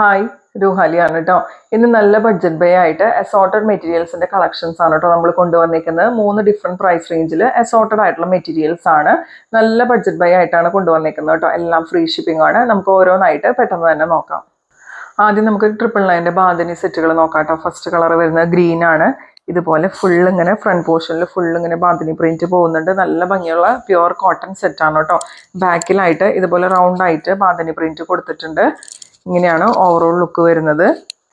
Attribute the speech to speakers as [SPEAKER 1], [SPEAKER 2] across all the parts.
[SPEAKER 1] Hi രൂഹാലിയാണ് കേട്ടോ ഇന്ന് നല്ല ബഡ്ജറ്റ് ബൈ ആയിട്ട് അസോർട്ടഡ് മെറ്റീരിയൽസിന്റെ കളക്ഷൻസ് ആണ് കേട്ടോ നമ്മൾ കൊണ്ടുവന്നിരിക്കുന്നത്. മൂന്ന് ഡിഫറെന്റ് പ്രൈസ് റേഞ്ചിൽ അസോർട്ടഡ് ആയിട്ടുള്ള മെറ്റീരിയൽസ് ആണ്. നല്ല ബഡ്ജറ്റ് ബൈ ആയിട്ടാണ് കൊണ്ടുവന്നിരിക്കുന്നത് കേട്ടോ എല്ലാം ഫ്രീ ഷിപ്പിംഗ് ആണ്. നമുക്ക് ഓരോന്നായിട്ട് പെട്ടെന്ന് തന്നെ നോക്കാം. ആദ്യം നമുക്ക് ട്രിപ്പിൾ നയന്റെ ബാന്തിനി സെറ്റുകൾ നോക്കാം കേട്ടോ ഫസ്റ്റ് കളർ വരുന്നത് ഗ്രീൻ ആണ്. ഇതുപോലെ ഫുൾ ഇങ്ങനെ ഫ്രണ്ട് പോർഷനിൽ ഫുൾ ഇങ്ങനെ ബാന്തിനി പ്രിന്റ് പോകുന്നുണ്ട്. നല്ല ഭംഗിയുള്ള പ്യുവർ കോട്ടൺ സെറ്റ് ആണ് കേട്ടോ ബാക്കിലായിട്ട് ഇതുപോലെ റൗണ്ട് ആയിട്ട് ബാന്തിനി പ്രിന്റ് കൊടുത്തിട്ടുണ്ട്. ഇങ്ങനെയാണ് ഓവറോൾ ലുക്ക് വരുന്നത്.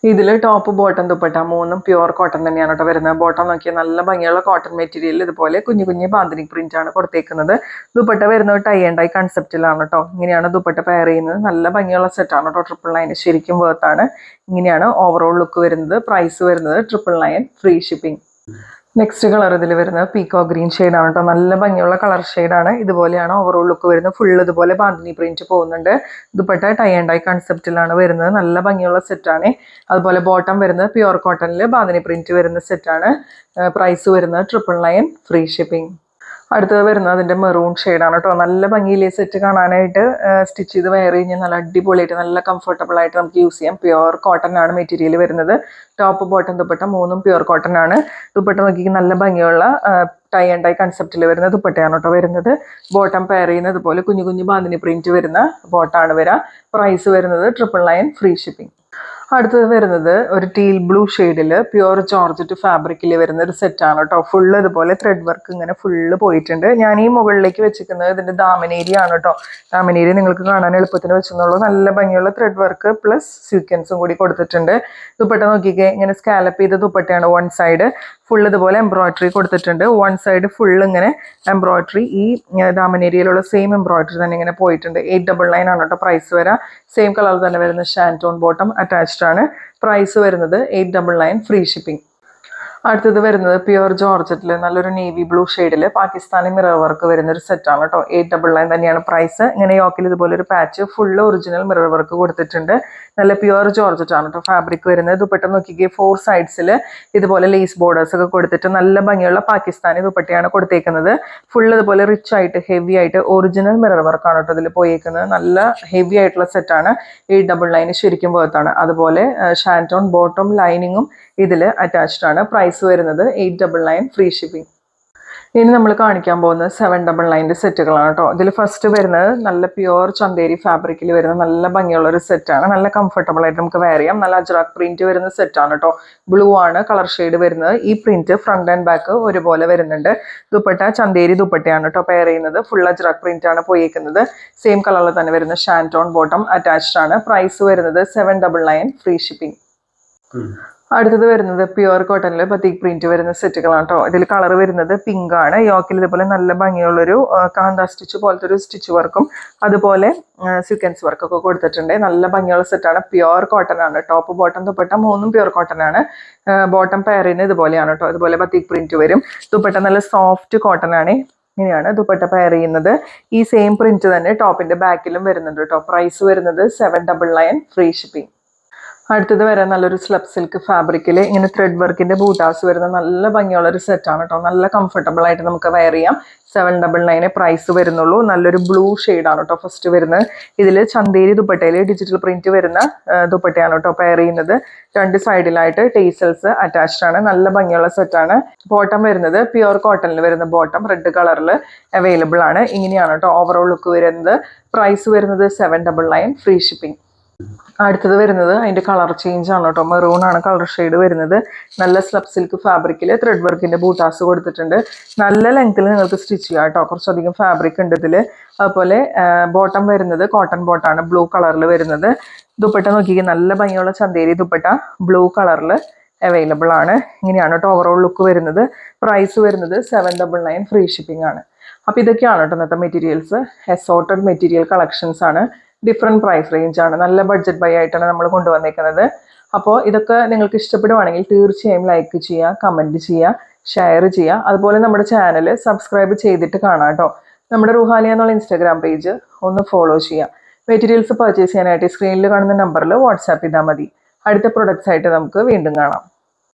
[SPEAKER 1] ഇതിൽ ടോപ്പ് ബോട്ടം ദുപ്പട്ട മൂന്നും പ്യുവർ കോട്ടൺ തന്നെയാണ് കേട്ടോ വരുന്നത്. ബോട്ടം നോക്കിയാൽ നല്ല ഭംഗിയുള്ള കോട്ടൺ മെറ്റീരിയൽ ഇതുപോലെ കുഞ്ഞു കുഞ്ഞു ബാന്തിനി പ്രിന്റ് ആണ് കൊടുത്തേക്കുന്നത്. ദുപ്പട്ട വരുന്നത് ടൈ ആൻഡ് ഐ കൺസെപ്റ്റിലാണ് കേട്ടോ ഇങ്ങനെയാണ് ദുപ്പട്ട പെയർ ചെയ്യുന്നത്. നല്ല ഭംഗിയുള്ള സെറ്റാണ് കേട്ടോ ട്രിപ്പിൾ നയൻ ശരിക്കും വേർത്താണ് ഇങ്ങനെയാണ് ഓവറോൾ ലുക്ക് വരുന്നത്. പ്രൈസ് വരുന്നത് triple nine free shipping next colour ഇതിൽ വരുന്നത് പീക്കോ ഗ്രീൻ ആണ് കേട്ടോ നല്ല ഭംഗിയുള്ള കളർ ഷെയ്ഡാണ് ഇതുപോലെയാണ് ഓവറോൾ ലുക്ക് വരുന്നത്. ഫുൾ ഇതുപോലെ ബാന്തിനി പ്രിന്റ് പോകുന്നുണ്ട്. ദുപ്പട്ട ടൈ ആൻഡ് ഐ കൺസെപ്റ്റിലാണ് വരുന്നത്. നല്ല ഭംഗിയുള്ള സെറ്റാണ് അതുപോലെ ബോട്ടം വരുന്നത് പ്യുവർ കോട്ടണിൽ ബാന്തിനി പ്രിന്റ് വരുന്ന സെറ്റാണ് പ്രൈസ് വരുന്നത് ട്രിപ്പിൾ നയൻ ഫ്രീ ഷിപ്പിംഗ് അടുത്തത് വരുന്നത് അതിന്റെ മെറൂൺ ഷെയ്ഡാണ് കേട്ടോ. നല്ല ഭംഗിയിലെ സെറ്റ് കാണാനായിട്ട് സ്റ്റിച്ച് ചെയ്ത് വെയർ കഴിഞ്ഞാൽ നല്ല അടിപൊളിയായിട്ട് നല്ല കംഫർട്ടബിൾ ആയിട്ട് നമുക്ക് യൂസ് ചെയ്യാം. പ്യുവർ കോട്ടൺ ആണ് മെറ്റീരിയൽ വരുന്നത്. ടോപ്പ് ബോട്ടം ദുപ്പട്ട മൂന്നും പ്യുവർ കോട്ടൺ ആണ്. ദുപ്പട്ട നോക്കി നല്ല ഭംഗിയുള്ള ടൈ ആൻഡ് ടൈ കൺസെപ്റ്റിൽ വരുന്ന ദുപ്പട്ടയാണ് കേട്ടോ വരുന്നത്. ബോട്ടം പെയർ ചെയ്യുന്നത് പോലെ കുഞ്ഞു കുഞ്ഞു ബാന്തിനി പ്രിന്റ് വരുന്ന ബോട്ടാണ് വരിക പ്രൈസ് വരുന്നത് ട്രിപ്പിൾ നയൻ ഫ്രീ ഷിപ്പിംഗ് അടുത്തത് വരുന്നത് ഒരു ടീൽ ബ്ലൂ ഷെയ്ഡിൽ പ്യുവർ ജോർജറ്റ് ഫാബ്രിക്കിൽ വരുന്ന ഒരു സെറ്റാണ് കേട്ടോ. ഫുള്ള് ഇതുപോലെ ത്രെഡ് വർക്ക് ഇങ്ങനെ ഫുള്ള് പോയിട്ടുണ്ട്. ഞാൻ ഈ മുകളിലേക്ക് വെച്ചിരിക്കുന്നത് ഇതിന്റെ ദാമനേരി ആണ് കേട്ടോ. ദാമനേരി നിങ്ങൾക്ക് കാണാൻ എളുപ്പത്തിന് വെച്ചെന്നുള്ളൂ നല്ല ഭംഗിയുള്ള ത്രെഡ് വർക്ക് പ്ലസ് സ്വീക്വൻസും കൂടി കൊടുത്തിട്ടുണ്ട്. ദുപ്പട്ട നോക്കിക്കേ ഇങ്ങനെ സ്കാലപ്പ് ചെയ്ത ദുപ്പട്ടയാണ് വൺ സൈഡ് ഫുൾ ഇതുപോലെ എംബ്രോയിഡറി കൊടുത്തിട്ടുണ്ട്. വൺ സൈഡ് ഫുൾ ഇങ്ങനെ എംബ്രോയിഡറി ഈ ദാമനേരിയയിലുള്ള സെയിം എംബ്രോയിഡറി തന്നെ ഇങ്ങനെ പോയിട്ടുണ്ട്. എയ്റ്റ് ഡബിൾ നയൻ ആണ് കേട്ടോ പ്രൈസ് വരാം. സെയിം കളർ തന്നെ വരുന്ന ഷാന്റോൺ ബോട്ടം അറ്റാച്ച്ഡ് ആണ്. പ്രൈസ് വരുന്നത് eight double nine free shipping അടുത്തത് വരുന്നത് പ്യുവർ ജോർജറ്റിൽ നല്ലൊരു നേവി ബ്ലൂ ഷെയ്ഡിൽ പാകിസ്ഥാനി മിറർ വർക്ക് വരുന്ന ഒരു സെറ്റാണ് കേട്ടോ. എയ്റ്റ് ഡബിൾ നയൻ തന്നെയാണ് പ്രൈസ്. ഇങ്ങനെ യോക്കിൽ ഇതുപോലെ ഒരു patch full original mirror work കൊടുത്തിട്ടുണ്ട്. നല്ല പ്യുവർ ജോർജറ്റ് ആണ് കേട്ടോ ഫാബ്രിക് വരുന്നത്. ദുപ്പട്ട നോക്കിക്കേ ഫോർ സൈഡ്സിൽ ഇതുപോലെ ലേസ് ബോർഡേഴ്സ് ഒക്കെ കൊടുത്തിട്ട് നല്ല ഭംഗിയുള്ള പാകിസ്ഥാനി ദുപ്പട്ടയാണ് കൊടുത്തേക്കുന്നത്. ഫുൾ ഇതുപോലെ റിച്ച് ആയിട്ട് ഹെവി ആയിട്ട് ഒറിജിനൽ മിറർ വർക്കാണ് കേട്ടോ ഇതിൽ പോയേക്കുന്നത്. നല്ല ഹെവി ആയിട്ടുള്ള സെറ്റാണ്. എയ്റ്റ് ഡബിൾ നയൻ ശരിക്കും പോകത്താണ് അതുപോലെ ഷാന്റോൺ ബോട്ടം ലൈനിങ്ങും ഇതിൽ അറ്റാച്ച്ഡ് ആണ്. പ്രൈസ് വരുന്നത് eight double nine free shipping ഇനി നമ്മൾ കാണിക്കാൻ പോകുന്നത് സെവൻ ഡബിൾ നയന്റെ സെറ്റുകളാണ് കേട്ടോ ഇതിൽ ഫസ്റ്റ് വരുന്നത് നല്ല പ്യുവർ ചന്തേരി ഫാബ്രിക്കിൽ വരുന്ന നല്ല ഭംഗിയുള്ള ഒരു സെറ്റാണ് നല്ല കംഫർട്ടബിൾ ആയിട്ട് നമുക്ക് വെയർ ചെയ്യാം. നല്ല അജ്രാക്ക് പ്രിന്റ് വരുന്ന സെറ്റാണ് കേട്ടോ ബ്ലൂ ആണ് കളർ ഷെയ്ഡ് വരുന്നത്. ഈ പ്രിന്റ് ഫ്രണ്ട് ആൻഡ് ബാക്ക് ഒരുപോലെ വരുന്നുണ്ട്. ദുപ്പട്ട ചന്തേരി ദുപ്പട്ടയാണ് കേട്ടോ പെയർ ചെയ്യുന്നത്. ഫുൾ അജ്രാക്ക് പ്രിന്റ് ആണ് പോയേക്കുന്നത്. സെയിം കളറിൽ തന്നെ വരുന്ന ഷാന്റോൺ ബോട്ടം അറ്റാച്ച്ഡ് ആണ്. പ്രൈസ് വരുന്നത് seven double nine free shipping അടുത്തത് വരുന്നത് പ്യുവർ കോട്ടണിൽ ബത്തീക് പ്രിന്റ് വരുന്ന സെറ്റുകളാണ് കേട്ടോ ഇതിൽ കളർ വരുന്നത് പിങ്ക് ആണ്. യോക്കിൽ ഇതുപോലെ നല്ല ഭംഗിയുള്ളൊരു കാന്ത സ്റ്റിച്ച് പോലത്തെ ഒരു സ്റ്റിച്ച് വർക്കും അതുപോലെ സീക്വൻസ് വർക്കൊക്കെ കൊടുത്തിട്ടുണ്ട്. നല്ല ഭംഗിയുള്ള സെറ്റാണ് പ്യുവർ കോട്ടൺ ആണ് ടോപ്പ് ബോട്ടം ദുപ്പട്ട മൂന്നും പ്യുവർ കോട്ടൺ ആണ്. ബോട്ടം പെയറിന് ഇതുപോലെയാണ് കേട്ടോ ഇതുപോലെ ബത്തീക് പ്രിന്റ് വരും. ദുപ്പട്ട നല്ല സോഫ്റ്റ് കോട്ടൺ ആണ്. ഇങ്ങനെയാണ് ദുപ്പട്ട പെയർ ചെയ്യുന്നത്. ഈ സെയിം പ്രിന്റ് തന്നെ ടോപ്പിന്റെ ബാക്കിലും വരുന്നുണ്ട് കേട്ടോ പ്രൈസ് വരുന്നത് seven double nine free shipping അടുത്തത് വരാൻ നല്ലൊരു സ്ലബ് സിൽക്ക് ഫാബ്രിക്കിൽ ഇങ്ങനെ ത്രെഡ് വർക്കിന്റെ ബൂട്ടാസ് വരുന്ന നല്ല ഭംഗിയുള്ള ഒരു സെറ്റാണ് കേട്ടോ നല്ല കംഫർട്ടബിൾ ആയിട്ട് നമുക്ക് വെയർ ചെയ്യാം. സെവൻ ഡബിൾ നയൻ പ്രൈസ് വരുന്നുള്ളൂ. നല്ലൊരു ബ്ലൂ ആണ് കേട്ടോ ഫസ്റ്റ് വരുന്നത്. ഇതിൽ ചന്തേരി ദുപ്പട്ടയിൽ ഡിജിറ്റൽ പ്രിന്റ് വരുന്ന ദുപ്പട്ടയാണ് കേട്ടോ പെയർ ചെയ്യുന്നത്. രണ്ട് സൈഡിലായിട്ട് ടേസൽസ് അറ്റാച്ച്ഡ് ആണ്. നല്ല ഭംഗിയുള്ള സെറ്റാണ് ബോട്ടം വരുന്നത് പ്യുവർ കോട്ടണിൽ വരുന്ന ബോട്ടം റെഡ് കളറിൽ അവൈലബിൾ ആണ്. ഇങ്ങനെയാണ് കേട്ടോ ഓവറോൾ ലുക്ക് വരുന്നത്. പ്രൈസ് വരുന്നത് seven double nine free shipping അടുത്തത് വരുന്നത് അതിന്റെ കളർ ചേഞ്ച് ആണ് കേട്ടോ. മെറൂൺ ആണ് കളർ ഷെയ്ഡ് വരുന്നത്. നല്ല സ്ലബ് സിൽക്ക് ഫാബ്രിക്കിൽ ത്രെഡ് വർക്കിന്റെ ബൂട്ടാസ് കൊടുത്തിട്ടുണ്ട്. നല്ല ലെങ്ത്തിൽ നിങ്ങൾക്ക് സ്റ്റിച്ച് ചെയ്യാം കേട്ടോ. കുറച്ചധികം ഫാബ്രിക് ഉണ്ട് ഇതിൽ അതുപോലെ ബോട്ടം വരുന്നത് കോട്ടൺ ബോട്ടാണ് ബ്ലൂ കളറിൽ വരുന്നത്. ദുപ്പട്ട നോക്കിക്കുക നല്ല ഭംഗിയുള്ള ചന്തേരി ദുപ്പട്ട ബ്ലൂ കളറിൽ അവൈലബിൾ ആണ്. ഇങ്ങനെയാണ് കേട്ടോ ഓവറോൾ ലുക്ക് വരുന്നത്. പ്രൈസ് വരുന്നത് seven double nine free shipping ആണ്. അപ്പോൾ ഇതൊക്കെയാണ് കേട്ടോ ഇന്നത്തെ മെറ്റീരിയൽസ് എസോർട്ടഡ് മെറ്റീരിയൽ കളക്ഷൻസ് ആണ്. ഡിഫറെന്റ് പ്രൈസ് റേഞ്ച് ആണ്. നല്ല ബഡ്ജറ്റ് ബൈ ആയിട്ടാണ് നമ്മൾ കൊണ്ടുവന്നേക്കുന്നത്. അപ്പോൾ ഇതൊക്കെ നിങ്ങൾക്ക് ഇഷ്ടപ്പെടുവാണെങ്കിൽ തീർച്ചയായും ലൈക്ക് ചെയ്യുക കമന്റ് ചെയ്യുക ഷെയർ ചെയ്യുക അതുപോലെ നമ്മുടെ ചാനൽ സബ്സ്ക്രൈബ് ചെയ്തിട്ട് കാണാം കേട്ടോ നമ്മുടെ റുഹാലിയ എന്നുള്ള ഇൻസ്റ്റാഗ്രാം പേജ് ഒന്ന് ഫോളോ ചെയ്യുക മെറ്റീരിയൽസ് പർച്ചേസ് ചെയ്യാനായിട്ട് സ്ക്രീനിൽ കാണുന്ന നമ്പറിൽ വാട്സാപ്പ് ചെയ്താൽ മതി. അടുത്ത പ്രൊഡക്ട്സ് ആയിട്ട് നമുക്ക് വീണ്ടും കാണാം.